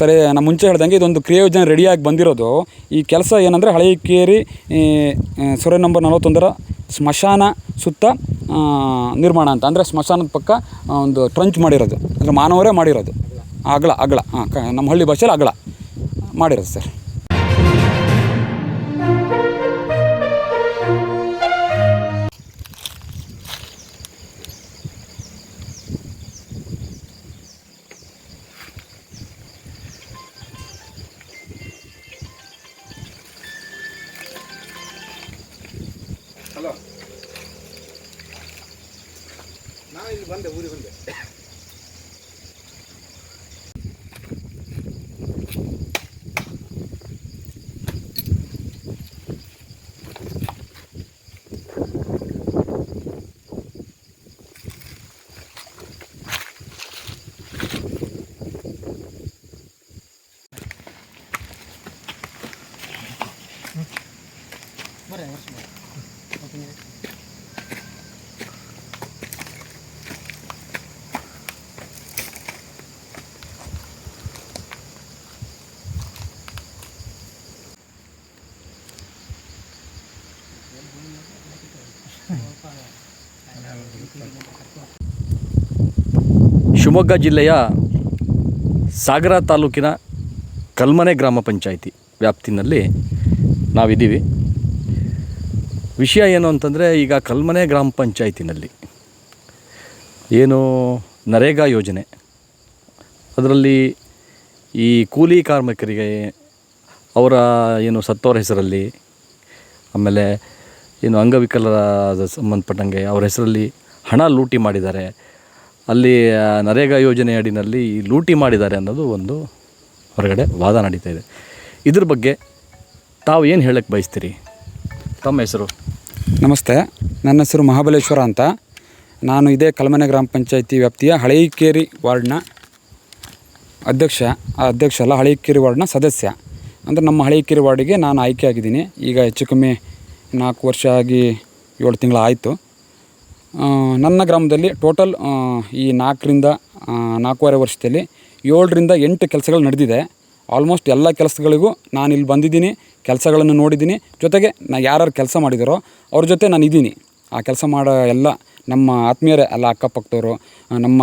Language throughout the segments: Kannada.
ಸರಿ ನಾನು ಮುಂಚೆ ಹೇಳ್ದಂಗೆ ಇದೊಂದು ಕ್ರಿಯೋಜನೆ ರೆಡಿಯಾಗಿ ಬಂದಿರೋದು. ಈ ಕೆಲಸ ಏನಂದರೆ ಹಳೆಕೇರಿ ಸೊರೆ ನಂಬರ್ ನಲವತ್ತೊಂದರ ಸ್ಮಶಾನ ಸುತ್ತ ನಿರ್ಮಾಣ ಅಂತ. ಅಂದರೆ ಸ್ಮಶಾನದ ಪಕ್ಕ ಒಂದು ಟ್ರಂಚ್ ಮಾಡಿರೋದು. ಅಂದರೆ ಮಾನವರೇ ಮಾಡಿರೋದು. ಅಗಲ ಅಗಲ. ಹಾಂ ನಮ್ಮ ಹಳ್ಳಿ ಭಾಷೆಯಲ್ಲಿ ಅಗಲ ಮಾಡಿರೋದು ಸರ್. ಶಿವಮೊಗ್ಗ ಜಿಲ್ಲೆಯ ಸಾಗರ ತಾಲೂಕಿನ ಕಲ್ಮನೆ ಗ್ರಾಮ ಪಂಚಾಯಿತಿ ವ್ಯಾಪ್ತಿನಲ್ಲಿ ನಾವಿದ್ದೀವಿ. ವಿಷಯ ಏನು ಅಂತಂದರೆ ಈಗ ಕಲ್ಮನೆ ಗ್ರಾಮ ಪಂಚಾಯಿತಿನಲ್ಲಿ ಏನು ನರೇಗಾ ಯೋಜನೆ, ಅದರಲ್ಲಿ ಈ ಕೂಲಿ ಕಾರ್ಮಿಕರಿಗೆ ಅವರ ಏನು ಸತ್ತವರ ಹೆಸರಲ್ಲಿ, ಆಮೇಲೆ ಏನು ಅಂಗವಿಕಲರ ಸಂಬಂಧಪಟ್ಟಂಗೆ ಅವ್ರ ಹೆಸರಲ್ಲಿ ಹಣ ಲೂಟಿ ಮಾಡಿದ್ದಾರೆ. ಅಲ್ಲಿ ನರೇಗಾ ಯೋಜನೆ ಅಡಿನಲ್ಲಿ ಲೂಟಿ ಮಾಡಿದ್ದಾರೆ ಅನ್ನೋದು ಒಂದು ಹೊರಗಡೆ ವಾದ ನಡೀತಾ ಇದೆ. ಇದ್ರ ಬಗ್ಗೆ ತಾವು ಏನು ಹೇಳಕ್ಕೆ ಬಯಸ್ತೀರಿ? ತಮ್ಮ ಹೆಸರು. ನಮಸ್ತೆ, ನನ್ನ ಹೆಸರು ಮಹಾಬಲೇಶ್ವರ ಅಂತ. ನಾನು ಇದೇ ಕಲ್ಮನೆ ಗ್ರಾಮ ಪಂಚಾಯಿತಿ ವ್ಯಾಪ್ತಿಯ ಹಳೇಕೇರಿ ವಾರ್ಡ್ನ ಅಧ್ಯಕ್ಷ ಅಧ್ಯಕ್ಷ ಅಲ್ಲ, ಹಳೇಕೇರಿ ವಾರ್ಡ್ನ ಸದಸ್ಯ. ಅಂದರೆ ನಮ್ಮ ಹಳೇಕೇರಿ ವಾರ್ಡಿಗೆ ನಾನು ಆಯ್ಕೆ ಆಗಿದ್ದೀನಿ. ಈಗ ಹೆಚ್ಚು ಕಮ್ಮಿ ನಾಲ್ಕು ವರ್ಷ ಆಗಿ ಏಳು ತಿಂಗಳು ಆಯಿತು ನನ್ನ ಗ್ರಾಮದಲ್ಲಿ ಟೋಟಲ್ ಈ ನಾಲ್ಕರಿಂದ ನಾಲ್ಕೂವರೆ ವರ್ಷದಲ್ಲಿ ಏಳರಿಂದ ಎಂಟು ಕೆಲಸಗಳು ನಡೆದಿದೆ. ಆಲ್ಮೋಸ್ಟ್ ಎಲ್ಲ ಕೆಲಸಗಳಿಗೂ ನಾನು ಇಲ್ಲಿ ಬಂದಿದ್ದೀನಿ, ಕೆಲಸಗಳನ್ನು ನೋಡಿದ್ದೀನಿ. ಜೊತೆಗೆ ನಾ ಯಾರ್ಯಾರು ಕೆಲಸ ಮಾಡಿದಾರೋ ಅವ್ರ ಜೊತೆ ನಾನು ಇದ್ದೀನಿ ಆ ಕೆಲಸ ಮಾಡೋ ಎಲ್ಲ ನಮ್ಮ ಆತ್ಮೀಯರೇ ಎಲ್ಲ ಅಕ್ಕಪಕ್ಕದವರು ನಮ್ಮ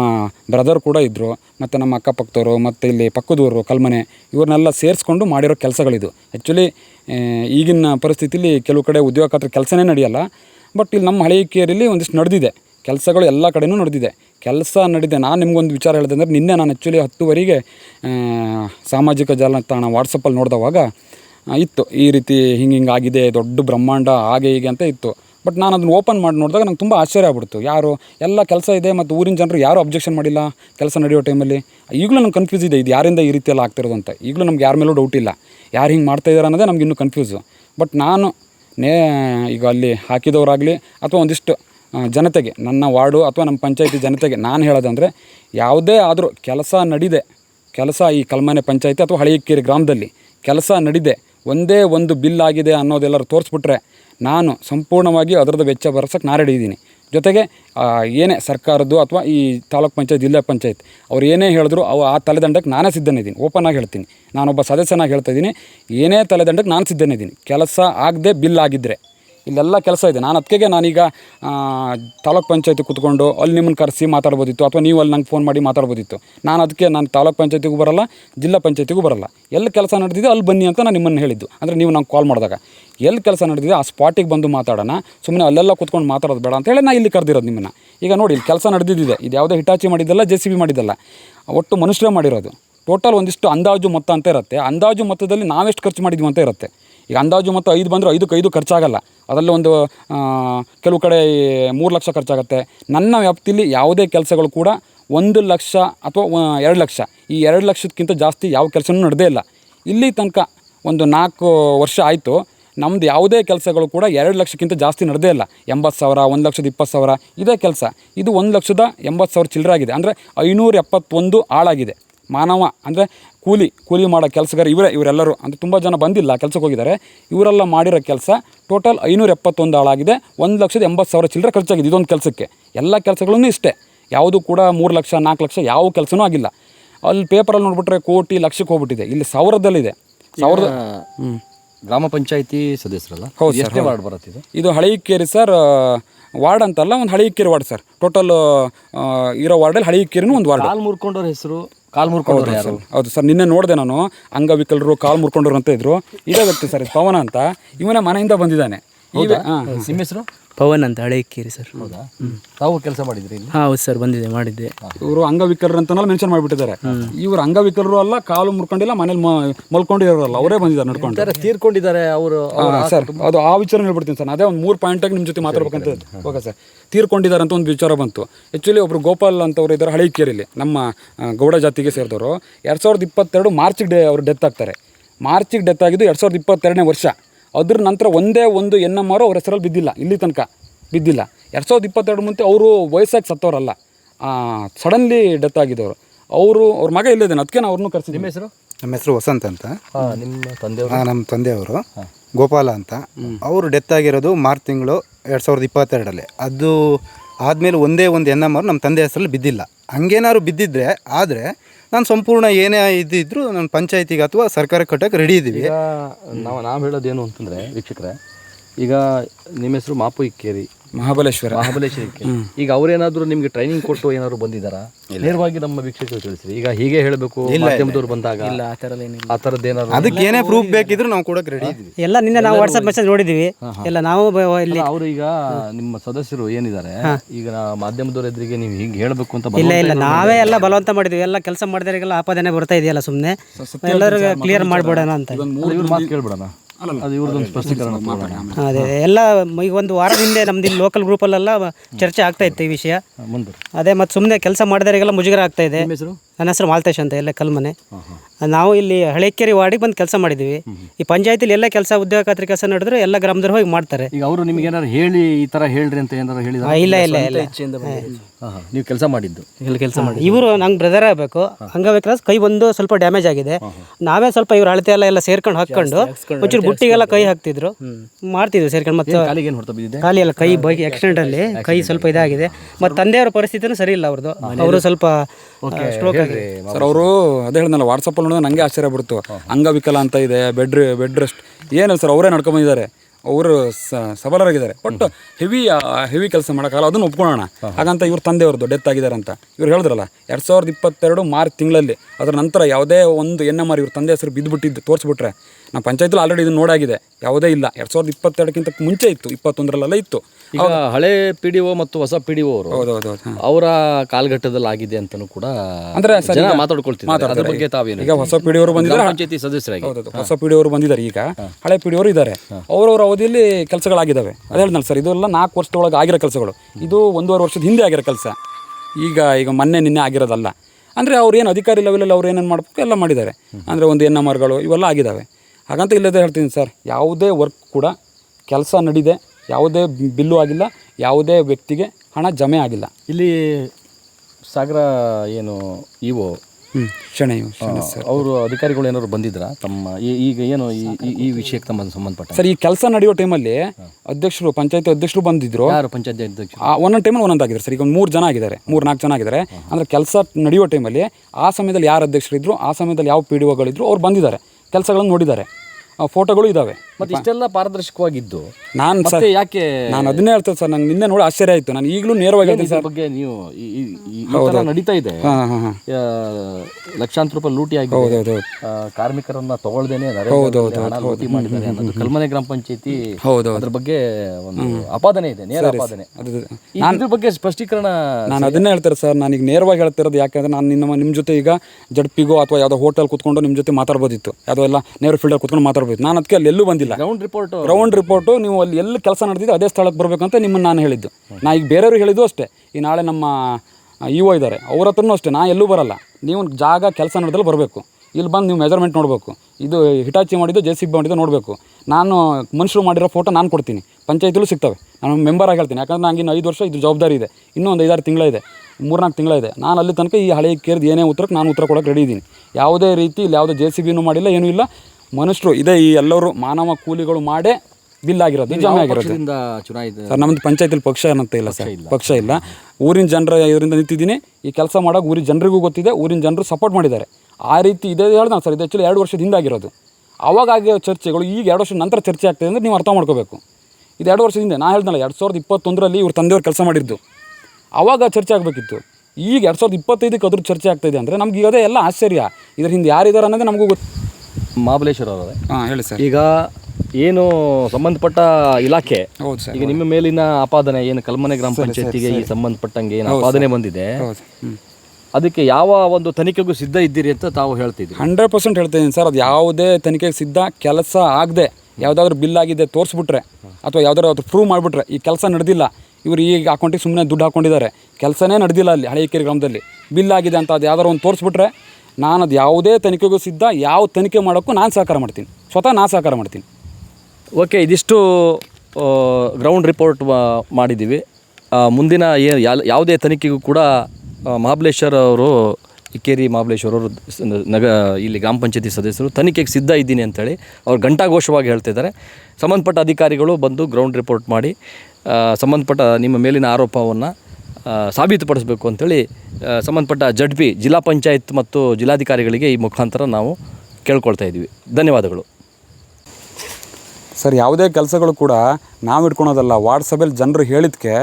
ಬ್ರದರ್ ಕೂಡ ಇದ್ದರು ಮತ್ತು ನಮ್ಮ ಅಕ್ಕಪಕ್ಕದವರು, ಮತ್ತು ಇಲ್ಲಿ ಪಕ್ಕದವರು ಕಲ್ಮನೆ, ಇವ್ರನ್ನೆಲ್ಲ ಸೇರಿಸ್ಕೊಂಡು ಮಾಡಿರೋ ಕೆಲಸಗಳಿದು. ಆ್ಯಕ್ಚುಲಿ ಈಗಿನ ಪರಿಸ್ಥಿತಿಲಿ ಕೆಲವು ಕಡೆ ಉದ್ಯೋಗ ಕೆಲಸನೇ ನಡೆಯಲ್ಲ. ಬಟ್ ಇಲ್ಲಿ ನಮ್ಮ ಹಳೆಯ ಕೇರಿಯಲ್ಲಿ ಒಂದಿಷ್ಟು ನಡೆದಿದೆ. ಕೆಲಸಗಳು ಎಲ್ಲ ಕಡೆಯೂ ನಡೆದಿದೆ. ಕೆಲಸ ನಡೆದಿದೆ ನಾನು ನಿಮ್ಗೊಂದು ವಿಚಾರ ಹೇಳಿದೆ ಅಂದರೆ ನಿನ್ನೆ ನಾನು ಆ್ಯಕ್ಚುಲಿ ಹತ್ತುವರೆಗೆ ಸಾಮಾಜಿಕ ಜಾಲತಾಣ ವಾಟ್ಸಪ್ಪಲ್ಲಿ ನೋಡಿದವಾಗ ಇತ್ತು. ಈ ರೀತಿ ಹಿಂಗೆ ಹಿಂಗೆ ಆಗಿದೆ, ದೊಡ್ಡ ಬ್ರಹ್ಮಾಂಡ, ಹಾಗೆ ಹೀಗೆ ಅಂತ ಇತ್ತು. ಬಟ್ ನಾನು ಅದನ್ನು ಓಪನ್ ಮಾಡಿ ನೋಡಿದಾಗ ನಂಗೆ ತುಂಬ ಆಶ್ಚರ್ಯ ಆಗ್ಬಿಡ್ತು. ಯಾರು, ಎಲ್ಲ ಕೆಲಸ ಇದೆ ಮತ್ತು ಊರಿನ ಜನರು ಯಾರು ಅಬ್ಜೆಕ್ಷನ್ ಮಾಡಿಲ್ಲ ಕೆಲಸ ನಡೆಯೋ ಟೈಮಲ್ಲಿ ಈಗಲೂ ನಂಗೆ ಕನ್ಫ್ಯೂಸ್ ಇದೆ. ಇದು ಯಾರಿಂದ ಈ ರೀತಿ ಎಲ್ಲ ಆಗ್ತಿರೋದು ಅಂತ. ಈಗಲೂ ನಮ್ಗೆ ಯಾರ ಮೇಲೂ ಡೌಟ್ ಇಲ್ಲ. ಯಾರು ಹಿಂಗೆ ಮಾಡ್ತಾ ಅನ್ನೋದೇ ನಮ್ಗೆ ಇನ್ನೂ ಕನ್ಫ್ಯೂಸು ಬಟ್ ನಾನು ನೇ, ಈಗ ಅಲ್ಲಿ ಹಾಕಿದವರಾಗಲಿ ಅಥವಾ ಒಂದಿಷ್ಟು ಜನತೆಗೆ, ನನ್ನ ವಾರ್ಡು ಅಥವಾ ನಮ್ಮ ಪಂಚಾಯಿತಿ ಜನತೆಗೆ ನಾನು ಹೇಳೋದಂದರೆ ಯಾವುದೇ ಆದರೂ ಕೆಲಸ ನಡಿದೆ, ಕೆಲಸ ಈ ಕಲ್ಮನೆ ಪಂಚಾಯಿತಿ ಅಥವಾ ಹಳೆಯಕ್ಕೇರಿ ಗ್ರಾಮದಲ್ಲಿ ಕೆಲಸ ನಡಿದೆ, ಒಂದೇ ಒಂದು ಬಿಲ್ ಆಗಿದೆ ಅನ್ನೋದೆಲ್ಲರೂ ತೋರಿಸ್ಬಿಟ್ರೆ ನಾನು ಸಂಪೂರ್ಣವಾಗಿ ಅದರದ್ದು ವೆಚ್ಚ ಭರಿಸೋಕ್ಕೆ ನಾನು ಜೊತೆಗೆ ಏನೇ ಸರ್ಕಾರದ್ದು ಅಥವಾ ಈ ತಾಲೂಕ್ ಪಂಚಾಯತ್, ಜಿಲ್ಲಾ ಪಂಚಾಯತ್, ಅವ್ರು ಏನೇ ಹೇಳಿದ್ರು ಅವು ಆ ತಲೆದಂಡಕ್ಕೆ ನಾನೇ ಸಿದ್ಧನಿದ್ದೀನಿ ಓಪನ್ ಆಗಿ ಹೇಳ್ತೀನಿ. ನಾನೊಬ್ಬ ಸದಸ್ಯನಾಗಿ ಹೇಳ್ತಾ ಇದ್ದೀನಿ. ಏನೇ ತಲೆದಂಡಕ್ಕೆ ನಾನು ಸಿದ್ಧನಿದ್ದೀನಿ ಕೆಲಸ ಆಗದೆ ಬಿಲ್ ಆಗಿದ್ದರೆ ಇಲ್ಲೆಲ್ಲ ಕೆಲಸ ಇದೆ. ನಾನು ಅದಕ್ಕೆ ನಾನೀಗ ತಾಲೂಕ್ ಪಂಚಾಯತಿ ಕೂತ್ಕೊಂಡು ಅಲ್ಲಿ ನಿಮ್ಮನ್ನು ಕರೆಸಿ ಮಾತಾಡ್ಬೋದಿತ್ತು ಅಥವಾ ನೀವು ಅಲ್ಲಿ ನಂಗೆ ಫೋನ್ ಮಾಡಿ ಮಾತಾಡ್ಬೋದಿತ್ತು. ನಾನು ಅದಕ್ಕೆ ನಾನು ತಾಲೂಕ್ ಪಂಚಾಯತಿಗೂ ಬರಲ್ಲ, ಜಿಲ್ಲಾ ಪಂಚಾಯತಿಗೂ ಬರಲ್ಲ. ಎಲ್ಲಿ ಕೆಲಸ ನಡೆದಿದೆ ಅಲ್ಲಿ ಬನ್ನಿ ಅಂತ ನಾನು ನಿಮ್ಮನ್ನು ಹೇಳಿದ್ದು. ಅಂದರೆ ನೀವು ನಂಗೆ ಕಾಲ್ ಮಾಡಿದಾಗ. ಎಲ್ಲಿ ಕೆಲಸ ನಡೆದಿದೆ ಆ ಸ್ಪಾಟಿಗೆ ಬಂದು ಮಾತಾಡೋಣ. ಸುಮ್ಮನೆ ಅಲ್ಲೆಲ್ಲ ಕೂತ್ಕೊಂಡು ಮಾತಾಡೋದು ಬೇಡ ಅಂತ ಹೇಳಿ ನಾನು ಇಲ್ಲಿ ಕರೆದಿರೋದು ನಿಮ್ಮನ್ನು. ಈಗ ನೋಡಿ ಇಲ್ಲಿ ಕೆಲಸ ನಡೆದಿದ್ದಿದೆ. ಇದು ಯಾವುದೇ ಹಿಟಾಚಿ ಮಾಡಿದ್ದಲ್ಲ ಜೆ ಸಿ ಬಿ ಮಾಡಿದ್ದಲ್ಲ. ಒಟ್ಟು ಮನುಷ್ಯರೇ ಮಾಡಿರೋದು. ಟೋಟಲ್ ಒಂದಿಷ್ಟು ಅಂದಾಜು ಮೊತ್ತ ಅಂತ ಇರುತ್ತೆ. ಅಂದಾಜು ಮೊತ್ತದಲ್ಲಿ ನಾವೆಷ್ಟು ಖರ್ಚು ಮಾಡಿದ್ವಿ ಅಂತ ಇರುತ್ತೆ. ಈಗ ಅಂದಾಜು ಮತ್ತು ಐದು ಬಂದರೂ ಐದಕ್ಕೆ ಐದು ಖರ್ಚಾಗಲ್ಲ. ಅದರಲ್ಲಿ ಒಂದು ಕೆಲವು ಕಡೆ ಮೂರು ಲಕ್ಷ ಖರ್ಚಾಗುತ್ತೆ. ನನ್ನ ವ್ಯಾಪ್ತಿಯಲ್ಲಿ ಯಾವುದೇ ಕೆಲಸಗಳು ಕೂಡ ಒಂದು ಲಕ್ಷ ಅಥವಾ ಎರಡು ಲಕ್ಷ. ಈ ಎರಡು ಲಕ್ಷಕ್ಕಿಂತ ಜಾಸ್ತಿ ಯಾವ ಕೆಲಸನೂ ನಡೆದೇ ಇಲ್ಲ. ಇಲ್ಲಿ ತನಕ ಒಂದು ನಾಲ್ಕು ವರ್ಷ ಆಯಿತು. ನಮ್ಮದು ಯಾವುದೇ ಕೆಲಸಗಳು ಕೂಡ ಎರಡು ಲಕ್ಷಕ್ಕಿಂತ ಜಾಸ್ತಿ ನಡೆದೇ ಇಲ್ಲ. ಎಂಬತ್ತು ಸಾವಿರ, ಒಂದು ಲಕ್ಷದ ಇಪ್ಪತ್ತು ಸಾವಿರ, ಇದೇ ಕೆಲಸ. ಇದು ಒಂದು ಲಕ್ಷದ ಎಂಬತ್ತು ಸಾವಿರ ಚಿಲ್ಲರೆ ಆಗಿದೆ. ಅಂದರೆ ಐನೂರ ಎಪ್ಪತ್ತೊಂದು ಆಳಾಗಿದೆ. ಮಾನವ, ಅಂದರೆ ಕೂಲಿ ಕೂಲಿ ಮಾಡೋ ಕೆಲಸಗಾರ ಇವರೇ ಇವರೆಲ್ಲರೂ. ಅಂದರೆ ತುಂಬ ಜನ ಬಂದಿಲ್ಲ ಕೆಲಸಕ್ಕೆ ಹೋಗಿದ್ದಾರೆ. ಇವರೆಲ್ಲ ಮಾಡಿರೋ ಕೆಲಸ ಟೋಟಲ್ ಐನೂರ ಎಪ್ಪತ್ತೊಂದು ಆಳಾಗಿದೆ. ಒಂದು ಲಕ್ಷದ ಎಂಬತ್ತು ಸಾವಿರ ಚಿಲ್ಲರೆ ಖರ್ಚಾಗಿದೆ ಇದೊಂದು ಕೆಲಸಕ್ಕೆ. ಎಲ್ಲ ಕೆಲಸಗಳೂ ಇಷ್ಟೇ. ಯಾವುದು ಕೂಡ ಮೂರು ಲಕ್ಷ ನಾಲ್ಕು ಲಕ್ಷ ಯಾವ ಕೆಲಸನೂ ಆಗಿಲ್ಲ. ಅಲ್ಲಿ ಪೇಪರಲ್ಲಿ ನೋಡಿಬಿಟ್ರೆ ಕೋಟಿ ಲಕ್ಷಕ್ಕೆ ಹೋಗ್ಬಿಟ್ಟಿದೆ. ಇಲ್ಲಿ ಸಾವಿರದಲ್ಲಿದೆ. ಸಾವಿರದ ಹ್ಞೂ ಗ್ರಾಮ ಪಂಚಾಯತಿ ಸದಸ್ಯರಲ್ಲ? ಹೌದು ಸರ್, ವಾರ್ಡ್ ಬರುತ್ತೆ ಇದು? ಇದು ಹಳೀಕೇರಿ ಸರ್ ವಾರ್ಡ್ ಅಂತಲ್ಲ ಒಂದು ಹಳೀಕೇರಿ ವಾರ್ಡ್ ಸರ್. ಟೋಟಲ್ ಇರೋ ವಾರ್ಡಲ್ಲಿ ಹಳೀಕೇರಿನೂ ಒಂದು ವಾರ್ಡ್. ಹಾಲು ಮುರ್ಕೊಂಡವ್ರ ಹೆಸರು ಕಾಲ್ ಮುರ್ಕೊಂಡ್ರು ಯಾರು? ಹೌದು ಸರ್ ನಿನ್ನೆ ನೋಡಿದೆ ನಾನು. ಅಂಗವಿಕಲರು ಕಾಲು ಮುರ್ಕೊಂಡ್ರು ಅಂತ ಇದ್ರು. ಇದೇ ವ್ಯಕ್ತಿ ಸರ್ ಪವನ ಅಂತ. ಇವನ ಮನೆಯಿಂದ ಬಂದಿದ್ದಾನೆ. ನಿಮ್ಮ ಹೆಸರು? ಪವನ್ ಅಂತ ಹಳೆ ಇಕ್ಕೇರಿ ಸರ್. ಹೌದಾ? ತಾವು ಕೆಲಸ ಮಾಡಿದ್ರಿ ಇಲ್ಲಿ? ಹಾಂ ಹೌದು ಸರ್ ಬಂದಿದೆ ಮಾಡಿದ್ದೆ. ಇವರು ಅಂಗವಿಕಲರು ಅಂತನೆಲ್ಲ ಮೆನ್ಷನ್ ಮಾಡಿಬಿಟ್ಟಿದ್ದಾರೆ ಇವರು ಅಂಗವಿಕಲರು ಅಲ್ಲ ಕಾಲು ಮುರ್ಕೊಂಡಿಲ್ಲ ಮನೇಲಿ ಮಲ್ಕೊಂಡಿರೋರಲ್ಲ ಅವರೇ ಬಂದಿದ್ದಾರೆ ನಡ್ಕೊಂಡು. ತೀರ್ಕೊಂಡಿದ್ದಾರೆ ಅವರು ಸರ್ ಅದು ಆ ವಿಚಾರ ಹೇಳ್ಬಿಡ್ತೀನಿ ಸರ್. ಅದೇ ಒಂದು ಮೂರು ಪಾಯಿಂಟ್ ಆಗಿ ನಿಮ್ಮ ಜೊತೆ ಮಾತಾಡ್ಬೇಕಂತ ಓಕೆ ಸರ್. ತೀರ್ಕೊಂಡಿದ್ದಾರೆ ಅಂತ ಒಂದು ವಿಚಾರ ಬಂತು. ಆ್ಯಕ್ಚುಲಿ ಒಬ್ರು ಗೋಪಾಲ್ ಅಂತವ್ರು ಇದ್ದಾರೆ ಹಳೀಕೇರಿಲಿ ನಮ್ಮ ಗೌಡ ಜಾತಿಗೆ ಸೇರಿದವರು. ಎರಡು ಸಾವಿರದ ಇಪ್ಪತ್ತೆರಡು ಮಾರ್ಚಿಗೆ ಡೇ ಅವರು ಡೆತ್ ಆಗ್ತಾರೆ. ಮಾರ್ಚಿಗೆ ಡೆತ್ ಆಗಿದ್ದು ಎರಡು ಸಾವಿರದ ಇಪ್ಪತ್ತೆರಡನೇ ವರ್ಷ. ಅದ್ರ ನಂತರ ಒಂದೇ ಒಂದು ಎನ್ ಎಂ ಆರು ಅವ್ರ ಹೆಸರಲ್ಲಿ ಬಿದ್ದಿಲ್ಲ ಇಲ್ಲಿ ತನಕ ಬಿದ್ದಿಲ್ಲ. ಎರಡು ಸಾವಿರದ ಇಪ್ಪತ್ತೆರಡು ಮುಂಚೆ ಅವರು ವಯಸ್ಸಾಗಿ ಸತ್ತವರಲ್ಲ ಸಡನ್ಲಿ ಡೆತ್ ಆಗಿದ್ದವರು. ಅವರು ಅವ್ರ ಮಗ ಇಲ್ಲಿದ್ದಾನೆ ಅದಕ್ಕೆ ನಾವು ಅವ್ರನ್ನೂ ಕರೆಸಿ ನಿಮ್ಮ ಹೆಸರು? ನಮ್ಮ ಹೆಸರು ವಸಂತ್ ಅಂತ. ನಿಮ್ಮ ತಂದೆಯವರು? ನಮ್ಮ ತಂದೆಯವರು. ಗೋಪಾಲ ಅಂತ. ಅವರು ಡೆತ್ ಆಗಿರೋದು ಮಾರ್ಚ್ ತಿಂಗಳು ಎರಡು ಸಾವಿರದ ಇಪ್ಪತ್ತೆರಡರಲ್ಲಿ. ಅದು ಆದಮೇಲೆ ಒಂದೇ ಒಂದು ಎನ್ ಎಂ ಆರ್ ನಮ್ಮ ತಂದೆ ಹೆಸರಲ್ಲಿ ಬಿದ್ದಿಲ್ಲ. ಹಂಗೇನಾದ್ರು ಬಿದ್ದಿದ್ರೆ ಆದರೆ ನಾನು ಸಂಪೂರ್ಣ ಏನೇ ಇದ್ದಿದ್ರು ನಾನು ಪಂಚಾಯತಿಗೆ ಅಥವಾ ಸರ್ಕಾರ ಕಟ್ಟಕ್ಕೆ ರೆಡಿ ಇದ್ದೀವಿ. ಈಗ ನಾವು ನಾವು ಹೇಳೋದೇನು ಅಂತಂದರೆ, ವೀಕ್ಷಕರೇ, ಈಗ ನಿಮ್ಮ ಹೆಸರು ಮಾಪು ಇಕ್ಕೇರಿ. ಮಹಾಬಲೇಶ್ವರ. ಮಹಾಬಲೇಶ್ವರಕ್ಕೆ. ಈಗ ಅವರೇನಾದರೂ ನಿಮ್ಗೆ ಟ್ರೈನಿಂಗ್ ಕೊಟ್ಟು ಏನಾದ್ರು ಬಂದಿದ್ದಾರಾ? ನೇರವಾಗಿ ನಮ್ಮ ವೀಕ್ಷಕರು ತಿಳಿಸ್ರಿ. ಈಗ ಹೀಗೆ ಹೇಳಬೇಕು ಮಾಧ್ಯಮದವ್ರು ಬಂದಾಗ ಇಲ್ಲ ಆ ಥರ ಏನಿಲ್ಲ. ಆ ಥರದ್ದು ಏನಾದ್ರು ಅದಕ್ಕೆ ಏನೇ ಪ್ರೂಫ್ ಬೇಕಿದ್ರು ನಾವು ಕೊಡಕ್ಕೆ ರೆಡಿ ಇದ್ದೀವಿ. ಎಲ್ಲ ನಿನ್ನೆ ನಾವು ವಾಟ್ಸಪ್ ಮೆಸೇಜ್ ನೋಡಿದ್ದೀವಿ. ಎಲ್ಲ ನಾವು ಬ- ಇಲ್ಲಿ ಅವರು ಈಗ ನಿಮ್ಮ ಸದಸ್ಯರು ಏನಿದ್ದಾರೆ ಈಗ ಮಾಧ್ಯಮದವರ ಎದುರಿಗೆ ನೀವು ಹೀಗೆ ಹೇಳಬೇಕು ಅಂತ ಇಲ್ಲ ಇಲ್ಲ. ನಾವೇ ಎಲ್ಲ ಬಲವಂತ ಮಾಡಿದ್ವಿ ಎಲ್ಲ ಕೆಲಸ ಮಾಡಿದವರಿಗೆಲ್ಲ ಆಪಾದನೆ ಬರ್ತಾ ಇದೆಯಲ್ಲ ಸುಮ್ಮನೆ ಎಲ್ಲರಿಗೂ ಕ್ಲಿಯರ್ ಮಾಡಿಬಿಡೋಣ ಅಂತ. ಇವ್ರ ಮಾತು ಕೇಳ್ಬಿಡೋಣ. ಅದು ಇವ್ರದ್ದೊಂದು ಸ್ಪಷ್ಟೀಕರಣ ಕೊಡೋಣ. ಅದೇ ಎಲ್ಲ ಈಗ ಒಂದು ವಾರದ ಹಿಂದೆ ನಮ್ದು ಇಲ್ಲಿ ಲೋಕಲ್ ಗ್ರೂಪಲ್ಲೆಲ್ಲ ಚರ್ಚೆ ಆಗ್ತಾ ಇತ್ತು ಈ ವಿಷಯ. ಅದೇ ಮತ್ತು ಸುಮ್ಮನೆ ಕೆಲಸ ಮಾಡಿದವರಿಗೆಲ್ಲ ಮುಜುಗರ ಆಗ್ತಾ ಇದೆ. ಹೆಸರು? ನನ್ನ ಹೆಸರು ಮಾಲ್ತೇಶ್ ಅಂತ ಎಲ್ಲ ಕಲ್ಮನೆ. ನಾವು ಇಲ್ಲಿ ಹಳೇಕೆರೆ ವಾರ್ಡಿಗೆ ಬಂದು ಕೆಲಸ ಮಾಡಿದ್ದೀವಿ ಈ ಪಂಚಾಯತಿಲಿ ಎಲ್ಲ ಕೆಲಸ ಉದ್ಯೋಗ ಖಾತ್ರಿ ಕೆಲಸ ನಡೆದ್ರೆ ಎಲ್ಲ ಗ್ರಾಮದವ್ರು ಹೋಗಿ ಮಾಡ್ತಾರೆ. ಈಗ ಅವರು ನಿಮ್ಗೆ ಏನಾದ್ರು ಹೇಳಿ ಈ ತರ ಹೇಳ್ರಿ ಅಂತ ಏನಾರು ಹೇಳಿದ ಇಲ್ಲ ಇಲ್ಲ ಇಲ್ಲ. ನೀವು ಕೆಲಸ ಮಾಡಿದ್ದು? ಇಲ್ಲಿ ಕೆಲಸ ಮಾಡಿ ಇವರು ನಂಗೆ ಬ್ರದರ್ ಆಗಬೇಕು. ಹಂಗಬೇಕಾದ್ರೆ ಕೈ ಬಂದು ಸ್ವಲ್ಪ ಡ್ಯಾಮೇಜ್ ಆಗಿದೆ. ನಾವೇ ಸ್ವಲ್ಪ ಇವ್ರ ಅಳತೆ ಎಲ್ಲ ಎಲ್ಲ ಸೇರ್ಕೊಂಡು ಹಾಕೊಂಡು ಒಂಚೂರು ಬುಟ್ಟಿಗೆಲ್ಲ ಕೈ ಹಾಕ್ತಿದ್ರು. ಮಾಡ್ತಿದ್ವಿ ಸೇರ್ಕೊಂಡು ಮತ್ತೆ ಕಾಲಿಗೆ ಏನು ಹೊಡ್ತಾ ಬಿದ್ದಿದೆ? ಖಾಲಿ ಎಲ್ಲ ಕೈ ಬೈಕ್ ಆಕ್ಸಿಡೆಂಟಲ್ಲಿ ಕೈ ಸ್ವಲ್ಪ ಇದಾಗಿದೆ. ಮತ್ತು ತಂದೆಯವರ ಪರಿಸ್ಥಿತಿನೂ ಸರಿ ಇಲ್ಲ ಅವ್ರದ್ದು ಅವರು ಸ್ವಲ್ಪ ಸ್ಟ್ರೋಕ್ ಆಗಿದೆ ಸರ್ ಅವರು ಅದೇ ಹೇಳಿದ್ನಲ್ಲ ವಾಟ್ಸಪ್ಪಲ್ಲಿ ನೋಡಿದ್ರೆ ನನಗೆ ಆಶ್ಚರ್ಯ ಬಿಡ್ತು ಅಂಗವಿಕಲ ಅಂತ ಇದೆ ಬೆಡ್ ಬೆಡ್ ರೆಸ್ಟ್ ಏನು ಸರ್ ಅವರೇ ನಡ್ಕೊಂಬಂದಿದ್ದಾರೆ ಅವರು ಸಬಲರಾಗಿದ್ದಾರೆ. ಬಟ್ ಹೆವಿ ಹೆವಿ ಕೆಲಸ ಮಾಡೋಕ್ಕಲ್ಲ ಅದನ್ನು ಒಪ್ಕೊಳ್ಳೋಣ ಹಾಗಂತ ಇವ್ರ ತಂದೆಯವ್ರದ್ದು ಡೆತ್ ಆಗಿದ್ದಾರೆ ಅಂತ. ಇವ್ರು ಹೇಳಿದ್ರಲ್ಲ ಎರಡು ಸಾವಿರದ ಇಪ್ಪತ್ತೆರಡು ಮಾರ್ಚ್ ತಿಂಗಳಲ್ಲಿ ಅದರ ನಂತರ ಯಾವುದೇ ಒಂದು ಎನ್ ಎಂ ಆರ್ ಇವ್ರ ತಂದೆ ಹೆಸರು ಬಿದ್ದುಬಿಟ್ಟಿದ್ದು ತೋರಿಸ್ಬಿಟ್ರೆ ನಮ್ಮ ಪಂಚಾಯತ್ಲಿ ಆಲ್ರೆಡಿ ಇದನ್ನು ನೋಡಾಗಿದೆ. ಯಾವುದೇ ಇಲ್ಲ. ಎರಡು ಸಾವಿರದ ಇಪ್ಪತ್ತೆರಡಕ್ಕಿಂತ ಮುಂಚೆ ಇತ್ತು ಇಪ್ಪತ್ತೊಂದರಲ್ಲೆಲ್ಲ ಇತ್ತು. ಈಗ ಹಳೆ ಪಿ ಡಿ ಒ ಮತ್ತು ಹೊಸ ಪಿ ಡಿ ಒ ಅವರು ಹೌದೌದು ಅವರ ಕಾಲಘಟ್ಟದಲ್ಲಿ ಆಗಿದೆ ಅಂತಲೂ ಕೂಡ ಅಂದ್ರೆ ಸರ್ ಜನ ಈಗ ಮಾತಾಡ್ಕೊಳ್ತಿದ್ದಾರೆ. ಅದ್ರ ಬಗ್ಗೆ ತಾವೇನು ಈಗ ಹೊಸ ಪೀಳಿಗೆಯವರು ಬಂದಿದ್ದಾರೆ. ಪಂಚಾಯತಿ ಸದಸ್ಯರಾಗಿ. ಹೌದೌದು. ಹೊಸ ಅವರು ಬಂದಿದ್ದಾರೆ ಈಗ. ಹಳೆ ಪೀಳಿಗೆಯವರು ಇದ್ದಾರೆ. ಅವರವರ ಅವಧಿಯಲ್ಲಿ ಕೆಲಸಗಳಾಗಿದ್ದಾವೆ. ಅದೇ ಹೇಳ್ದಲ್ಲ ಸರ್ ಇದೆಲ್ಲ ನಾಲ್ಕು ವರ್ಷದೊಳಗೆ ಆಗಿರೋ ಕೆಲಸಗಳು. ಇದು ಒಂದೂವರೆ ವರ್ಷದ ಹಿಂದೆ ಆಗಿರೋ ಕೆಲಸ. ಈಗ ಈಗ ಮೊನ್ನೆ ನಿನ್ನೆ ಆಗಿರೋದಲ್ಲ. ಅಂದರೆ ಅವ್ರು ಏನು ಅಧಿಕಾರಿ ಲೆವೆಲಲ್ಲಿ ಅವ್ರು ಏನೇನು ಮಾಡಬೇಕು ಎಲ್ಲ ಮಾಡಿದ್ದಾರೆ. ಅಂದರೆ ಒಂದು ಎನ್ ಎಂ ಆರ್ಗಳು ಇವೆಲ್ಲ ಆಗಿದ್ದಾವೆ. ಹಾಗಂತ ಇಲ್ಲದೆ ಹೇಳ್ತೀನಿ ಸರ್ ಯಾವುದೇ ವರ್ಕ್ ಕೂಡ ಕೆಲಸ ನಡಿದೆ. ಯಾವುದೇ ಬಿಲ್ಲು ಆಗಿಲ್ಲ ಯಾವುದೇ ವ್ಯಕ್ತಿಗೆ ಹಣ ಜಮೆ ಆಗಿಲ್ಲ. ಇಲ್ಲಿ ಸಾಗರ ಏನು ಇವು ಸರ್. ಅವರು ಅಧಿಕಾರಿಗಳು ಏನಾದ್ರು ಬಂದಿದ್ರ? ತಮ್ಮ ಈ- ಈಗ ಏನು ಈ- ಈ- ಈ ವಿಷಯಕ್ಕೆ ತಮ್ಮ ಸಂಬಂಧಪಟ್ಟ? ಸರ್ ಈ ಕೆಲಸ ನಡೆಯೋ ಟೈಮಲ್ಲಿ ಅಧ್ಯಕ್ಷರು ಪಂಚಾಯತಿ ಅಧ್ಯಕ್ಷರು ಬಂದಿದ್ರು. ಯಾರು ಪಂಚಾಯತ್ ಅಧ್ಯಕ್ಷ ಆ ಒಂದೊಂದು ಟೈಮಲ್ಲಿ ಒಂದೊಂದು ಆಗಿದ್ದಾರೆ ಸರ್. ಈಗ ಒಂದು ಮೂರು ಜನ ಆಗಿದ್ದಾರೆ ಮೂರು ನಾಲ್ಕು ಜನ ಆಗಿದ್ದಾರೆ. ಅಂದರೆ ಕೆಲಸ ನಡೆಯೋ ಟೈಮಲ್ಲಿ ಆ ಸಮಯದಲ್ಲಿ ಯಾರು ಅಧ್ಯಕ್ಷರು ಅಧ್ಯಕ್ಷರಿದ್ರು ಆ ಸಮಯದಲ್ಲಿ ಯಾವ ಪಿ ಡಿ ಒಗಳಿದ್ರು ಅವ್ರು ಬಂದಿದ್ದಾರೆ. ಕೆಲಸಗಳನ್ನು ನೋಡಿದ್ದಾರೆ. ಫೋಟೋಗಳು ಇದಾವೆ. ಮತ್ತೆ ಇಷ್ಟೆಲ್ಲ ಪಾರದರ್ಶಕವಾಗಿದ್ದು ನಾನು ಸರ್ ಯಾಕೆ ನಾನು ಅದನ್ನೇ ಹೇಳ್ತೇನೆ ಸರ್ ನಂಗೆ ನಿನ್ನೆ ನೋಡಿ ಆಶ್ಚರ್ಯ ಆಯಿತು. ನಾನು ಈಗಲೂ ನೇರವಾಗಿ ಹೇಳ್ತೀನಿ ಸರ್. ಬಗ್ಗೆ ನೀವು ನಡೀತಾ ಇದೆ? ಲಕ್ಷಾಂತರ ರೂಪಾಯಿ ಲೂಟಿ ಆಗಿದೆ. ಹೌದೌದು. ಆ, ಕಾರ್ಮಿಕರನ್ನ ತಗೊಳ್ದೇನೆ ನರೇಗಾದಲ್ಲಿ ಹಣ ಲೂಟಿ ಮಾಡಿದ್ದಾರೆ ಅನ್ನೋದು ಕಲ್ಮನೆ ಗ್ರಾಮ ಪಂಚಾಯತಿ ಹೌದು ಅದ್ರ ಬಗ್ಗೆ ಒಂದು ಅಪಾದನೆ ಇದೆ ನೇರ ಅಪಾದನೆ. ಇದ್ರ ಬಗ್ಗೆ ಸ್ಪಷ್ಟೀಕರಣ ನಾನು ಅದನ್ನೇ ಹೇಳ್ತಾರೆ ಸರ್ ನಾನೀಗ ನೇರವಾಗಿ ಹೇಳ್ತಿರೋದು ಯಾಕಂದ್ರೆ ನಾನು ನಿಮ್ಮ ನಿಮ್ಮ ಜೊತೆ ಈಗ ಜಡ್ಪಿಗೋ ಅಥವಾ ಯಾವುದೋ ಹೋಟೆಲ್ ಕುತ್ಕೊಂಡು ನಿಮ್ಮ ಜೊತೆ ಮಾತಾಡ್ಬೋದಿತ್ತು. ಯಾವುದೋ ಎಲ್ಲ ನೇರ ಫೀಲ್ಡಲ್ಲಿ ಕುತ್ಕೊಂಡು ಮಾತಾಡ್ಬೋದು ನಾನು ಅದಕ್ಕೆ ಅಲ್ಲಿ ಎಲ್ಲೂ ಬಂದಿಲ್ಲ. ಗ್ರೌಂಡ್ ರಿಪೋರ್ಟ್ ಗ್ರೌಂಡ್ ರಿಪೋರ್ಟು ನೀವು ಅಲ್ಲಿ ಎಲ್ಲಿ ಕೆಲಸ ನಡೆದಿದ್ದು ಅದೇ ಸ್ಥಳಕ್ಕೆ ಬರಬೇಕಂತ ನಿಮ್ಮನ್ನು ನಾನು ಹೇಳಿದ್ದು. ನಾ ಈಗ ಬೇರೆಯವ್ರಿಗೆ ಹೇಳಿದ್ದು ಅಷ್ಟೇ. ಈ ನಾಳೆ ನಮ್ಮ ಇ ಒ ಇದ್ದಾರೆ ಅವ್ರ ಹತ್ರನೂ ಅಷ್ಟೇ. ನಾ ಎಲ್ಲೂ ಬರಲ್ಲ. ನೀವು ಜಾಗ ಕೆಲಸ ನಡೆದಲ್ಲಿ ಬರಬೇಕು. ಇಲ್ಲಿ ಬಂದು ನೀವು ಮೆಜರ್ಮೆಂಟ್ ನೋಡಬೇಕು. ಇದು ಹಿಟಾಚಿ ಮಾಡಿದ್ದು ಜೆ ಸಿ ಬಿ ಮಾಡಿದ್ದು ನೋಡಬೇಕು. ನಾನು ಮನುಷ್ಯರು ಮಾಡಿರೋ ಫೋಟೋ ನಾನು ಕೊಡ್ತೀನಿ. ಪಂಚಾಯತಿಲೂ ಸಿಗ್ತವೆ. ನಾನು ಮೆಂಬರ್ ಆಗಿ ಹೇಳ್ತೀನಿ. ಯಾಕಂದ್ರೆ ನಂಗೆ ಇನ್ನು ಐದು ವರ್ಷ ಇದು ಜವಾಬ್ದಾರಿ ಇದೆ. ಇನ್ನೂ ಒಂದು ಐದಾರು ತಿಂಗಳ ಇದೆ. ಮೂರ್ನಾಲ್ಕು ತಿಂಗಳ ಇದೆ. ನಾನು ಅಲ್ಲಿ ತನಕ ಈ ಹಳೆ ಕೇರಿದ ಏನೇ ಉತ್ತರಕ್ಕೆ ನಾನು ಉತ್ತರ ಕೊಡೋಕೆ ರೆಡಿ ಇದ್ದೀನಿ ಯಾವುದೇ ರೀತಿ ಇಲ್ಲಿ ಯಾವುದೇ ಜೆ ಸಿ ಬಿನೂ ಮಾಡಿಲ್ಲ ಏನೂ ಇಲ್ಲ. ಮನುಷ್ಯರು ಇದೇ ಈ ಎಲ್ಲರೂ ಮಾನವ ಕೂಲಿಗಳು ಮಾಡೇ ಬಿಲ್ ಆಗಿರೋದು ಜಮೆ ಆಗಿರೋದು. ಚುನಾಯಿತ ಸರ್ ನಮ್ದು ಪಂಚಾಯತಿಲಿ ಪಕ್ಷ ಏನಂತ ಇಲ್ಲ ಸರ್. ಪಕ್ಷ ಇಲ್ಲ. ಊರಿನ ಜನರ ಇದರಿಂದ ನಿಂತಿದ್ದೀನಿ. ಈ ಕೆಲಸ ಮಾಡೋಕೆ ಊರಿನ ಜನರಿಗೂ ಗೊತ್ತಿದೆ ಊರಿನ ಜನರು ಸಪೋರ್ಟ್ ಮಾಡಿದ್ದಾರೆ. ಆ ರೀತಿ ಇದೇ ಹೇಳ್ದೆ ಸರ್. ಇದು ಆ್ಯಕ್ಚುಲಿ ಎರಡು ವರ್ಷದ ಹಿಂದಾಗಿರೋದು ಅವಾಗ ಆಗಿರೋ ಚರ್ಚೆಗಳು ಈಗ ಎರಡು ವರ್ಷದ ನಂತರ ಚರ್ಚೆ ಆಗ್ತಿದೆ ಅಂದರೆ ನೀವು ಅರ್ಥ ಮಾಡ್ಕೋಬೇಕು. ಇದು ಎರಡು ವರ್ಷದಿಂದ ನಾನು ನಾ ಹೇಳ್ದಲ್ಲ ಎರಡು ಸಾವಿರದ ಇಪ್ಪತ್ತೊಂದರಲ್ಲಿ ಇವ್ರ ತಂದೆಯವ್ರು ಕೆಲಸ ಮಾಡಿದ್ದು. ಆವಾಗ ಚರ್ಚೆ ಆಗಬೇಕಿತ್ತು. ಈಗ ಎರಡು ಸಾವಿರದ ಇಪ್ಪತ್ತೈದಕ್ಕೆ ಅದ್ರ ಚರ್ಚೆ ಆಗ್ತಾಯಿದೆ ಅಂದರೆ ನಮ್ಗೆ ಅದೇ ಎಲ್ಲ ಆಶ್ಚರ್ಯ. ಇದ್ರ ಹಿಂದೆ ಯಾರಿದ್ದಾರೆ ಅನ್ನೋದೇ ನಮಗೂ ಗೊತ್ತು ಮಹಾಬಲೇಶ್ವರ ಅವರೇ. ಹಾಂ ಹೇಳಿ ಸರ್. ಈಗ ಏನು ಸಂಬಂಧಪಟ್ಟ ಇಲಾಖೆ ಹೌದು ಸರ್ ಈಗ ನಿಮ್ಮ ಮೇಲಿನ ಆಪಾದನೆ ಏನು ಕಲ್ಮನೆ ಗ್ರಾಮ ಪಂಚಾಯತಿಗೆ ಈ ಸಂಬಂಧಪಟ್ಟಂಗೆ ಏನು ಆಪಾದನೆ ಬಂದಿದೆ? ಹೌದು ಹ್ಞೂ ಅದಕ್ಕೆ ಯಾವ ಒಂದು ತನಿಖೆಗೂ ಸಿದ್ಧ ಇದ್ದೀರಿ ಅಂತ ತಾವು ಹೇಳ್ತಿದ್ದೀರಿ? ಹಂಡ್ರೆಡ್ ಪರ್ಸೆಂಟ್ ಹೇಳ್ತೀನಿ ಸರ್. ಅದು ಯಾವುದೇ ತನಿಖೆಗೆ ಸಿದ್ಧ ಕೆಲಸ ಆಗದೆ ಯಾವುದಾದ್ರೂ ಬಿಲ್ ಆಗಿದೆ ತೋರಿಸ್ಬಿಟ್ರೆ ಅಥವಾ ಯಾವ್ದಾದ್ರು ಅದು ಪ್ರೂವ್ ಮಾಡಿಬಿಟ್ರೆ ಈ ಕೆಲಸ ನಡೆದಿಲ್ಲ. ಇವರು ಈಗ ಅಕೌಂಟಿಗೆ ಸುಮ್ಮನೆ ದುಡ್ಡು ಹಾಕೊಂಡಿದ್ದಾರೆ. ಕೆಲಸನೇ ನಡೆದಿಲ್ಲ ಅಲ್ಲಿ ಹಳೇಕೆರೆ ಗ್ರಾಮದಲ್ಲಿ. ಬಿಲ್ ಆಗಿದೆ ಅಂತ ಅದು ಯಾವ್ದಾದ್ರು ಒಂದು ತೋರಿಸ್ಬಿಟ್ರೆ ನಾನು ಅದು ಯಾವುದೇ ತನಿಖೆಗೂ ಸಿದ್ಧ, ಯಾವ ತನಿಖೆ ಮಾಡೋಕ್ಕೂ ನಾನು ಸಹಕಾರ ಮಾಡ್ತೀನಿ. ಸ್ವತಃ ನಾನು ಸಹಕಾರ ಮಾಡ್ತೀನಿ. ಓಕೆ, ಇದಿಷ್ಟು ಗ್ರೌಂಡ್ ರಿಪೋರ್ಟ್ ಮಾಡಿದ್ದೀವಿ ಮುಂದಿನ ಯಾವುದೇ ತನಿಖೆಗೂ ಕೂಡ ಮಹಾಬಲೇಶ್ವರ ಅವರು ಇಕ್ಕೇರಿ ಮಹಾಬಲೇಶ್ವರ ಅವರು, ನಗ, ಇಲ್ಲಿ ಗ್ರಾಮ ಪಂಚಾಯತಿ ಸದಸ್ಯರು ತನಿಖೆಗೆ ಸಿದ್ಧ ಇದ್ದೀನಿ ಅಂತೇಳಿ ಅವ್ರು ಘಂಟಾಘೋಷವಾಗಿ ಹೇಳ್ತಿದ್ದಾರೆ ಸಂಬಂಧಪಟ್ಟ ಅಧಿಕಾರಿಗಳು ಬಂದು ಗ್ರೌಂಡ್ ರಿಪೋರ್ಟ್ ಮಾಡಿ ಸಂಬಂಧಪಟ್ಟ ನಿಮ್ಮ ಮೇಲಿನ ಆರೋಪವನ್ನು ಸಾಬೀತುಪಡಿಸಬೇಕು ಅಂಥೇಳಿ ಸಂಬಂಧಪಟ್ಟ ಜಡ್ ಪಿ ಜಿಲ್ಲಾ ಪಂಚಾಯತ್ ಮತ್ತು ಜಿಲ್ಲಾಧಿಕಾರಿಗಳಿಗೆ ಈ ಮುಖಾಂತರ ನಾವು ಕೇಳ್ಕೊಳ್ತಾ ಇದ್ದೀವಿ. ಧನ್ಯವಾದಗಳು. ಸರ್, ಯಾವುದೇ ಕೆಲಸಗಳು ಕೂಡ ನಾವು ಇಟ್ಕೊಳೋದಲ್ಲ. ವಾರ್ಡ್ ಸಭೆಯಲ್ಲಿ ಜನರು ಹೇಳಿದ್ಕೆ,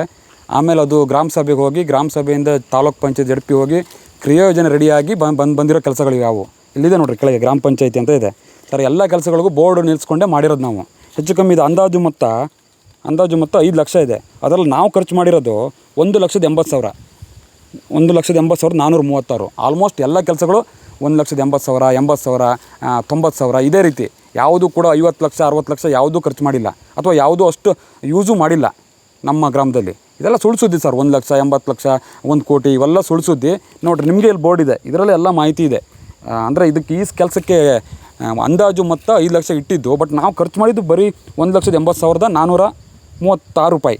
ಆಮೇಲೆ ಅದು ಗ್ರಾಮ ಸಭೆಗೆ ಹೋಗಿ, ಗ್ರಾಮ ಸಭೆಯಿಂದ ತಾಲೂಕ್ ಪಂಚಾಯತ್ ಜಡ್ಪಿ ಹೋಗಿ ಕ್ರಿಯೋಜನೆ ರೆಡಿಯಾಗಿ ಬಂದು ಬಂದು, ಬಂದಿರೋ ಕೆಲಸಗಳು ಯಾವುವು ಇಲ್ಲಿದೆ ನೋಡ್ರಿ, ಕೆಳಗೆ ಗ್ರಾಮ ಪಂಚಾಯತಿ ಅಂತ ಇದೆ. ಸರ್, ಎಲ್ಲ ಕೆಲಸಗಳಿಗೂ ಬೋರ್ಡ್ ನಿಲ್ಲಿಸ್ಕೊಂಡೇ ಮಾಡಿರೋದು ನಾವು. ಹೆಚ್ಚು ಕಮ್ಮಿ ಇದು ಅಂದಾಜು ಮೊತ್ತ ಅಂದಾಜು ಮೊತ್ತ ಐದು ಲಕ್ಷ ಇದೆ. ಅದರಲ್ಲಿ ನಾವು ಖರ್ಚು ಮಾಡಿರೋದು ಒಂದು ಲಕ್ಷದ ಎಂಬತ್ತು ಸಾವಿರ. ಒಂದು ಲಕ್ಷದ ಎಂಬತ್ತು ಸಾವಿರದ ನಾನ್ನೂರ ಮೂವತ್ತಾರು. ಆಲ್ಮೋಸ್ಟ್ ಎಲ್ಲ ಕೆಲಸಗಳು ಒಂದು ಲಕ್ಷದ ಎಂಬತ್ತು ಸಾವಿರ ಎಂಬತ್ತು ಸಾವಿರ ತೊಂಬತ್ತು ಸಾವಿರ, ಇದೇ ರೀತಿ. ಯಾವುದು ಕೂಡ ಐವತ್ತು ಲಕ್ಷ, ಅರವತ್ತು ಲಕ್ಷ ಯಾವುದೂ ಖರ್ಚು ಮಾಡಿಲ್ಲ. ಅಥವಾ ಯಾವುದೂ ಅಷ್ಟು ಯೂಸು ಮಾಡಿಲ್ಲ ನಮ್ಮ ಗ್ರಾಮದಲ್ಲಿ. ಇದೆಲ್ಲ ಸುಳ್ಳು ಸುದ್ದಿ ಸರ್. ಒಂದು ಲಕ್ಷ, ಎಂಬತ್ತು ಲಕ್ಷ, ಒಂದು ಕೋಟಿ, ಇವೆಲ್ಲ ಸುಳ್ಳು ಸುದ್ದಿ. ನೋಡಿರಿ, ನಿಮಗೆ ಇಲ್ಲಿ ಬೋರ್ಡ್ ಇದೆ. ಇದರಲ್ಲಿ ಎಲ್ಲ ಮಾಹಿತಿ ಇದೆ. ಅಂದರೆ ಇದಕ್ಕೆ ಈ ಕೆಲಸಕ್ಕೆ ಅಂದಾಜು ಮೊತ್ತ ಐದು ಲಕ್ಷ ಇಟ್ಟಿದ್ದು. ಬಟ್ ನಾವು ಖರ್ಚು ಮಾಡಿದ್ದು ಬರೀ ಒಂದು ಲಕ್ಷದ ಎಂಬತ್ತು ಸಾವಿರದ ನಾನ್ನೂರ ಮೂವತ್ತಾರು ರೂಪಾಯಿ.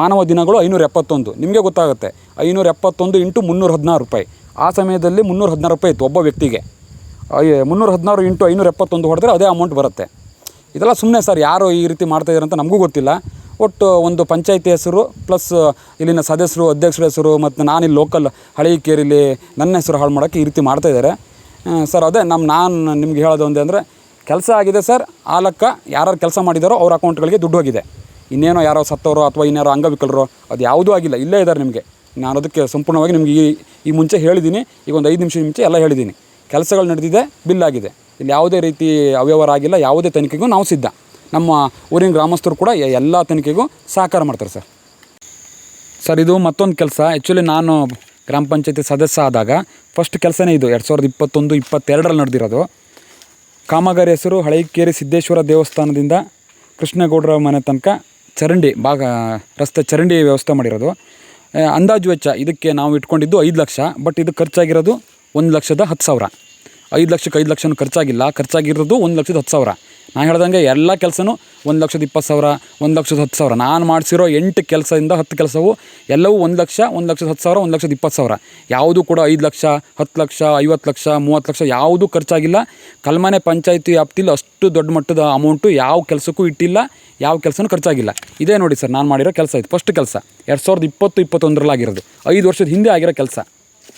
ಮಾನವ ದಿನಗಳು ಐನೂರ ಎಪ್ಪತ್ತೊಂದು. ನಿಮಗೆ ಗೊತ್ತಾಗುತ್ತೆ, ಐನೂರ ಎಪ್ಪತ್ತೊಂದು ಇಂಟು ಮುನ್ನೂರ ಹದಿನಾರು ರೂಪಾಯಿ. ಆ ಸಮಯದಲ್ಲಿ ಮುನ್ನೂರ ಹದಿನಾರು ರೂಪಾಯಿ ಇತ್ತು ಒಬ್ಬ ವ್ಯಕ್ತಿಗೆ. ಮುನ್ನೂರ ಹದಿನಾರು ಇಂಟು ಐನೂರ ಎಪ್ಪತ್ತೊಂದು ಹೊಡೆದ್ರೆ ಅದೇ ಅಮೌಂಟ್ ಬರುತ್ತೆ. ಇದೆಲ್ಲ ಸುಮ್ಮನೆ ಸರ್, ಯಾರು ಈ ರೀತಿ ಮಾಡ್ತಾಯಿದ್ದಾರೆ ಅಂತ ನಮಗೂ ಗೊತ್ತಿಲ್ಲ. ಒಟ್ಟು ಒಂದು ಪಂಚಾಯಿತಿ ಹೆಸರು, ಪ್ಲಸ್ ಇಲ್ಲಿನ ಸದಸ್ಯರು, ಅಧ್ಯಕ್ಷರ ಹೆಸರು, ಮತ್ತು ನಾನಿಲ್ಲಿ ಲೋಕಲ್ ಹಳೀಕೇರಿಲಿ ನನ್ನ ಹೆಸರು ಹಾಳು ಮಾಡೋಕ್ಕೆ ಈ ರೀತಿ ಮಾಡ್ತಾಯಿದ್ದಾರೆ ಸರ್, ಅದೇ ನಮ್ಮ ನಾನು ನಿಮ್ಗೆ ಹೇಳೋದು ಒಂದೇ ಅಂದರೆ, ಕೆಲಸ ಆಗಿದೆ ಸರ್, ಆ ಲೆಕ್ಕ ಯಾರು ಕೆಲಸ ಮಾಡಿದಾರೋ ಅವ್ರ ಅಕೌಂಟ್ಗಳಿಗೆ ದುಡ್ಡು ಹೋಗಿದೆ. ಇನ್ನೇನೋ ಯಾರೋ ಸತ್ತವರೋ ಅಥವಾ ಇನ್ಯಾರೋ ಅಂಗವಿಕಲರೋ, ಅದು ಯಾವುದೂ ಆಗಿಲ್ಲ, ಇಲ್ಲೇ ಇದ್ದಾರೆ ನಿಮಗೆ. ನಾನು ಅದಕ್ಕೆ ಸಂಪೂರ್ಣವಾಗಿ ನಿಮಗೆ ಈ ಈ ಮುಂಚೆ ಹೇಳಿದ್ದೀನಿ. ಈಗ ಒಂದು ಐದು ನಿಮಿಷ ಮುಂಚೆ ಎಲ್ಲ ಹೇಳಿದ್ದೀನಿ. ಕೆಲಸಗಳು ನಡೆದಿದೆ, ಬಿಲ್ ಆಗಿದೆ. ಇಲ್ಲಿ ಯಾವುದೇ ರೀತಿ ಅವ್ಯವಹಾರ ಆಗಿಲ್ಲ, ಯಾವುದೇ ತನಿಖೆಗೂ ನಾವು ಸಿದ್ಧ. ನಮ್ಮ ಊರಿನ ಗ್ರಾಮಸ್ಥರು ಕೂಡ ಎಲ್ಲ ತನಿಖೆಗೂ ಸಹಕಾರ ಮಾಡ್ತಾರೆ, ಸರ್. ಸರ್, ಇದು ಮತ್ತೊಂದು ಕೆಲಸ. ಆ್ಯಕ್ಚುಲಿ ನಾನು ಗ್ರಾಮ ಪಂಚಾಯತಿ ಸದಸ್ಯ ಆದಾಗ ಫಸ್ಟ್ ಕೆಲಸನೇ ಇದು. ಎರಡು ಸಾವಿರದ ಇಪ್ಪತ್ತೊಂದು, ಇಪ್ಪತ್ತೆರಡರಲ್ಲಿ ನಡೆದಿರೋದು. ಕಾಮಗಾರಿ ಹೆಸರು ಹಳೇಕೇರಿ ಸಿದ್ದೇಶ್ವರ ದೇವಸ್ಥಾನದಿಂದ ಕೃಷ್ಣಗೌಡರ ಮನೆ ತನಕ ಚರಂಡಿ, ಭಾಗ, ರಸ್ತೆ ಚರಂಡಿ ವ್ಯವಸ್ಥೆ ಮಾಡಿರೋದು. ಅಂದಾಜು ವೆಚ್ಚ ಇದಕ್ಕೆ ನಾವು ಇಟ್ಕೊಂಡಿದ್ದು ಐದು ಲಕ್ಷ, ಬಟ್ ಇದು ಖರ್ಚಾಗಿರೋದು ಒಂದು ಲಕ್ಷದ ಹತ್ತು ಸಾವಿರ. ಐದು ಲಕ್ಷಕ್ಕೆ ಐದು ಲಕ್ಷನೂ ಖರ್ಚಾಗಿಲ್ಲ. ಖರ್ಚಾಗಿರೋದು ಒಂದು ಲಕ್ಷದ ಹತ್ತು ಸಾವಿರ. ನಾನು ಹೇಳ್ದಂಗೆ ಎಲ್ಲ ಕೆಲಸನೂ ಒಂದು ಲಕ್ಷದ ಇಪ್ಪತ್ತು ಸಾವಿರ, ಒಂದು ಲಕ್ಷದ ಹತ್ತು ಸಾವಿರ. ನಾನು ಮಾಡಿಸಿರೋ ಎಂಟು ಕೆಲಸದಿಂದ ಹತ್ತು ಕೆಲಸವು ಎಲ್ಲವೂ ಒಂದು ಲಕ್ಷ, ಒಂದು ಲಕ್ಷದ ಹತ್ತು ಸಾವಿರ, ಒಂದು ಲಕ್ಷದ ಇಪ್ಪತ್ತು ಸಾವಿರ. ಯಾವುದೂ ಕೂಡ ಐದು ಲಕ್ಷ, ಹತ್ತು ಲಕ್ಷ, ಐವತ್ತು ಲಕ್ಷ, ಮೂವತ್ತು ಲಕ್ಷ ಯಾವುದೂ ಖರ್ಚಾಗಿಲ್ಲ. ಕಲ್ಮನೆ ಪಂಚಾಯತಿ ವ್ಯಾಪ್ತಿಲಿ ಅಷ್ಟು ದೊಡ್ಡ ಮಟ್ಟದ ಅಮೌಂಟು ಯಾವ ಕೆಲಸಕ್ಕೂ ಇಟ್ಟಿಲ್ಲ, ಯಾವ ಕೆಲಸನೂ ಖರ್ಚಾಗಿಲ್ಲ. ಇದೇ ನೋಡಿ ಸರ್, ನಾನು ಮಾಡಿರೋ ಕೆಲಸ ಇದು. ಫಸ್ಟ್ ಕೆಲಸ, ಎರಡು ಸಾವಿರದ ಇಪ್ಪತ್ತು ಇಪ್ಪತ್ತೊಂದರಲ್ಲಿ ಆಗಿರೋದು ಐದು ವರ್ಷದ ಹಿಂದೆ ಆಗಿರೋ ಕೆಲಸ.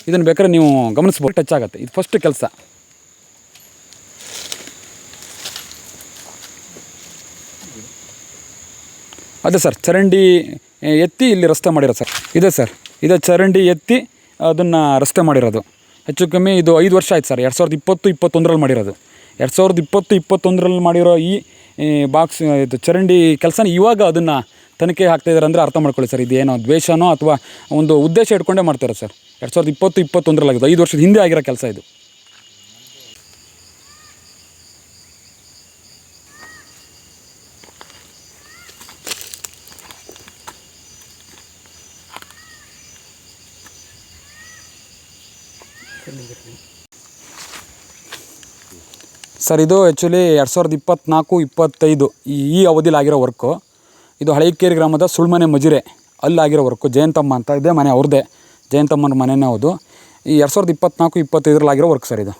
ಇದನ್ನು ಬೇಕಾದ್ರೆ ನೀವು ಗಮನಿಸ್ಬೋದು. ಟಚ್ ಆಗುತ್ತೆ. ಇದು ಫಸ್ಟ್ ಕೆಲಸ. ಅದೇ ಸರ್, ಚರಂಡಿ ಎತ್ತಿ ಇಲ್ಲಿ ರಸ್ತೆ ಮಾಡಿರೋದು ಸರ್. ಇದೆ ಸರ್, ಇದೆ ಚರಂಡಿ, ಎತ್ತಿ ಅದನ್ನು ರಸ್ತೆ ಮಾಡಿರೋದು. ಹೆಚ್ಚು ಕಮ್ಮಿ ಇದು ಐದು ವರ್ಷ ಆಯ್ತು ಸರ್, ಎರಡು ಸಾವಿರದ ಇಪ್ಪತ್ತು, ಇಪ್ಪತ್ತೊಂದರಲ್ಲಿ ಮಾಡಿರೋದು. ಎರಡು ಸಾವಿರದ ಇಪ್ಪತ್ತು, ಇಪ್ಪತ್ತೊಂದರಲ್ಲಿ ಮಾಡಿರೋ ಈ ಬಾಕ್ಸ್ ಇದು ಚರಂಡಿ ಕೆಲಸನ ಇವಾಗ ಅದನ್ನು ತನಿಖೆ ಹಾಕ್ತಾಯಿದ್ದಾರೆ ಅಂದರೆ ಅರ್ಥ ಮಾಡ್ಕೊಳ್ಳಿ ಸರ್, ಇದೇನೋ ದ್ವೇಷನೋ ಅಥವಾ ಒಂದು ಉದ್ದೇಶ ಇಟ್ಕೊಂಡೇ ಮಾಡ್ತಾರೆ ಸರ್. ಎರಡು ಸಾವಿರದ ಇಪ್ಪತ್ತು ಇಪ್ಪತ್ತೊಂದರಲ್ಲಿ ಆಗಿದೆ ಐದು ವರ್ಷದ ಹಿಂದೆ ಆಗಿರೋ ಕೆಲಸ ಇದು. ಸರ್, ಇದು ಆ್ಯಕ್ಚುಲಿ ಎರಡು ಸಾವಿರದ ಇಪ್ಪತ್ತ್ನಾಲ್ಕು ಇಪ್ಪತ್ತೈದು ಈ ಅವಧಿಲಿ ಆಗಿರೋ ವರ್ಕು ಇದು ಹಳೇಕೇರಿ ಗ್ರಾಮದ ಸುಳ್ಮನೆ ಮಜಿರೆ. ಅಲ್ಲಿ ಆಗಿರೋ ವರ್ಕು ಜಯಂತಮ್ಮ ಅಂತ ಇದೆ, ಮನೆ ಅವ್ರದ್ದೇ ಜಯಂತಮ್ಮನ ಮನೆಯೇ ಹೌದು ಈ ಎರಡು ಸಾವಿರದ ಇಪ್ಪತ್ತ್ನಾಲ್ಕು ಇಪ್ಪತ್ತೈದರಲ್ಲಿ ಆಗಿರೋ ವರ್ಕ್ ಸರ್ ಇದು.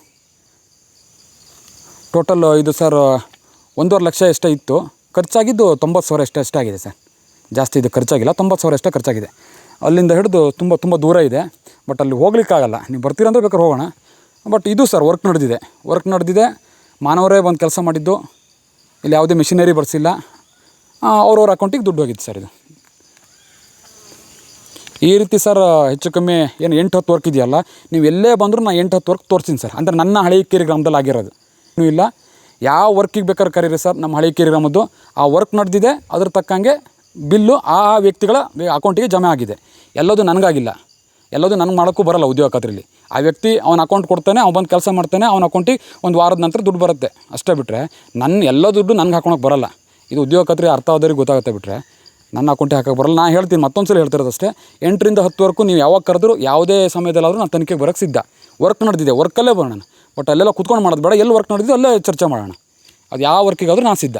ಟೋಟಲ್ ಇದು ಸರ್ ಒಂದೂವರೆ ಲಕ್ಷ ಎಷ್ಟೇ ಇತ್ತು. ಖರ್ಚಾಗಿದ್ದು ತೊಂಬತ್ತು ಸಾವಿರ ಎಷ್ಟೇ ಆಗಿದೆ ಸರ್. ಜಾಸ್ತಿ ಇದು ಖರ್ಚಾಗಿಲ್ಲ, ತೊಂಬತ್ತು ಸಾವಿರ ಎಷ್ಟೇ ಖರ್ಚಾಗಿದೆ. ಅಲ್ಲಿಂದ ಹಿಡಿದು ತುಂಬ ತುಂಬ ದೂರ ಇದೆ. ಬಟ್ ಅಲ್ಲಿ ಹೋಗ್ಲಿಕ್ಕಾಗಲ್ಲ. ನೀವು ಬರ್ತೀರಂದ್ರೆ ಬೇಕಾದ್ರೆ ಹೋಗೋಣ. ಬಟ್ ಇದು ಸರ್ ವರ್ಕ್ ನಡೆದಿದೆ. ವರ್ಕ್ ನಡೆದಿದೆ. ಮಾನವರೇ ಬಂದು ಕೆಲಸ ಮಾಡಿದ್ದು. ಇಲ್ಲಿ ಯಾವುದೇ ಮಿಷಿನರಿ ಬರ್ಸಿಲ್ಲ. ಅವ್ರವ್ರ ಅಕೌಂಟಿಗೆ ದುಡ್ಡು ಹೋಗಿದ್ದು ಸರ್ ಇದು. ಈ ರೀತಿ ಸರ್ ಹೆಚ್ಚು ಕಮ್ಮಿ ಏನು ಎಂಟು ಹತ್ತು ವರ್ಕ್ ಇದೆಯಲ್ಲ, ನೀವು ಎಲ್ಲೇ ಬಂದರೂ ನಾನು ಎಂಟು ಹತ್ತು ವರ್ಕ್ ತೋರಿಸ್ತೀನಿ ಸರ್ ಅಂದರೆ ನನ್ನ ಹಳೇಕೇರಿ ಗ್ರಾಮದಲ್ಲಿ ಆಗಿರೋದು. ಇಲ್ಲ. ಯಾವ ವರ್ಕಿಗೆ ಬೇಕಾದ್ರೆ ಕರೀರಿ ಸರ್ ನಮ್ಮ ಹಳೇಕೇರಿ ಗ್ರಾಮದ್ದು. ಆ ವರ್ಕ್ ನಡೆದಿದೆ. ಅದ್ರ ತಕ್ಕಂಗೆ ಬಿಲ್ಲು ಆ ವ್ಯಕ್ತಿಗಳ ಅಕೌಂಟಿಗೆ ಜಮೆ ಆಗಿದೆ. ಎಲ್ಲದೂ ನನಗಾಗಿಲ್ಲ. ಎಲ್ಲದು ನನಗೆ ಮಾಡೋಕ್ಕೂ ಬರಲ್ಲ ಉದ್ಯೋಗ ಖಾತ್ರಿಲಿ. ಆ ವ್ಯಕ್ತಿ ಅವನ ಅಕೌಂಟ್ ಕೊಡ್ತಾನೆ, ಅವ್ನು ಬಂದು ಕೆಲಸ ಮಾಡ್ತಾನೆ, ಅವನ ಅಕೌಂಟಿಗೆ ಒಂದು ವಾರದ ನಂತರ ದುಡ್ಡು ಬರುತ್ತೆ. ಅಷ್ಟೇ ಬಿಟ್ಟರೆ ನನ್ನ ಎಲ್ಲ ದುಡ್ಡು ನನಗೆ ಹಾಕೊಳಕ್ಕೆ ಬರಲ್ಲ. ಇದು ಉದ್ಯೋಗ ಖಾತ್ರಿ ಅರ್ಥ ಆದವ್ರಿಗೆ ಗೊತ್ತಾಗುತ್ತೆ ಬಿಟ್ಟರೆ ನನ್ನ ಅಕೌಂಟಿಗೆ ಹಾಕಕ್ಕೆ ಬರಲ್ಲ. ನಾನು ಹೇಳ್ತೀನಿ ಮತ್ತೊಂದು ಸಲ ಹೇಳ್ತಿರೋದು ಅಷ್ಟೇ. ಎಂಟರಿಂದ ಹತ್ತುವರೆಗೂ ನೀವು ಯಾವಾಗ ಕರೆದ್ರು ಯಾವುದೇ ಸಮಯದಲ್ಲಾದರೂ ನಾನು ತನಿಖೆಗೆ ಬರೋಕ್ಕೆ ಸಿದ್ಧ. ವರ್ಕ್ ನಡೆದಿದೆ ವರ್ಕಲ್ಲೇ ಬರೋಣ. ಬಟ್ ಅಲ್ಲೆಲ್ಲ ಕುತ್ಕೊಂಡು ಮಾಡೋದು ಬೇಡ. ಎಲ್ಲಿ ವರ್ಕ್ ನಡೆದಿದೆ ಅಲ್ಲೇ ಚರ್ಚೆ ಮಾಡೋಣ. ಅದು ಯಾವ ವರ್ಕಿಗಾದರೂ ನಾನು ಸಿದ್ಧ.